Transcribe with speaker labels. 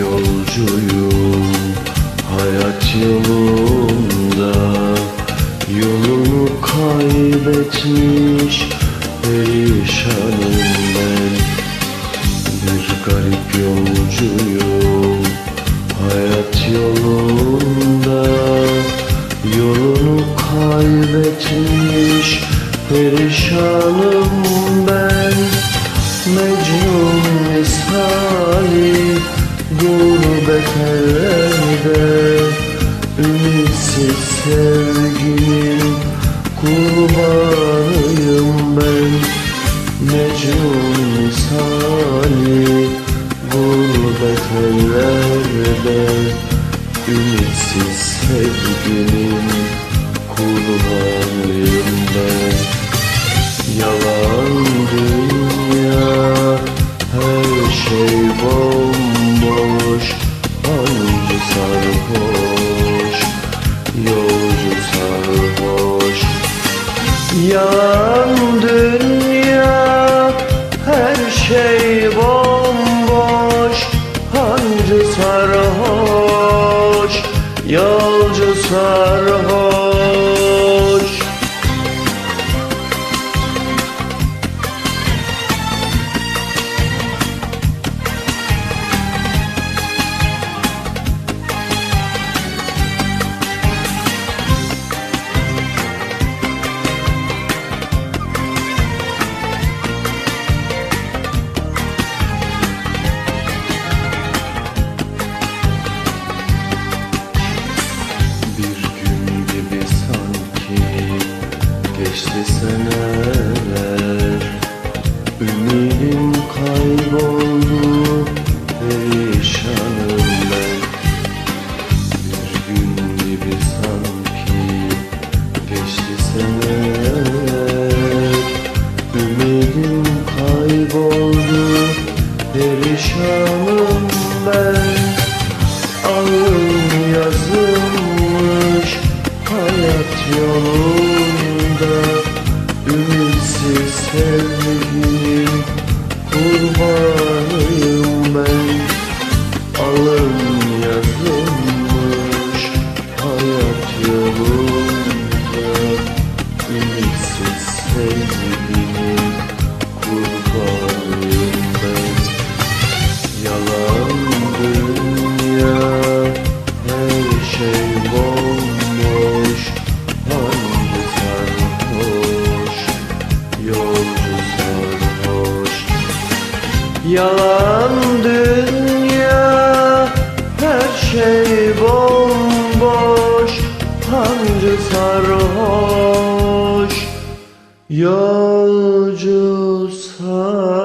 Speaker 1: yolcuyum Hayat yolunda. Yolunu kaybetmiş Perişanım ben. Bir garip yolcuyum Hayat yolunda. Yolunu kaybetmiş Sevginin Kurbanıyım ben. Mecnun misali Gurbet ellerde. Ümitsiz sevginin Kurbanıyım ben. Yalan Yalan dünya Her şey bomboş Hancı sarhoş Yolcu sarhoş bomboş Hancı sarhoş yolcu sarhoş. Yalan dünya her şey bomboş. Hancı sarhoş yolcu sarhoş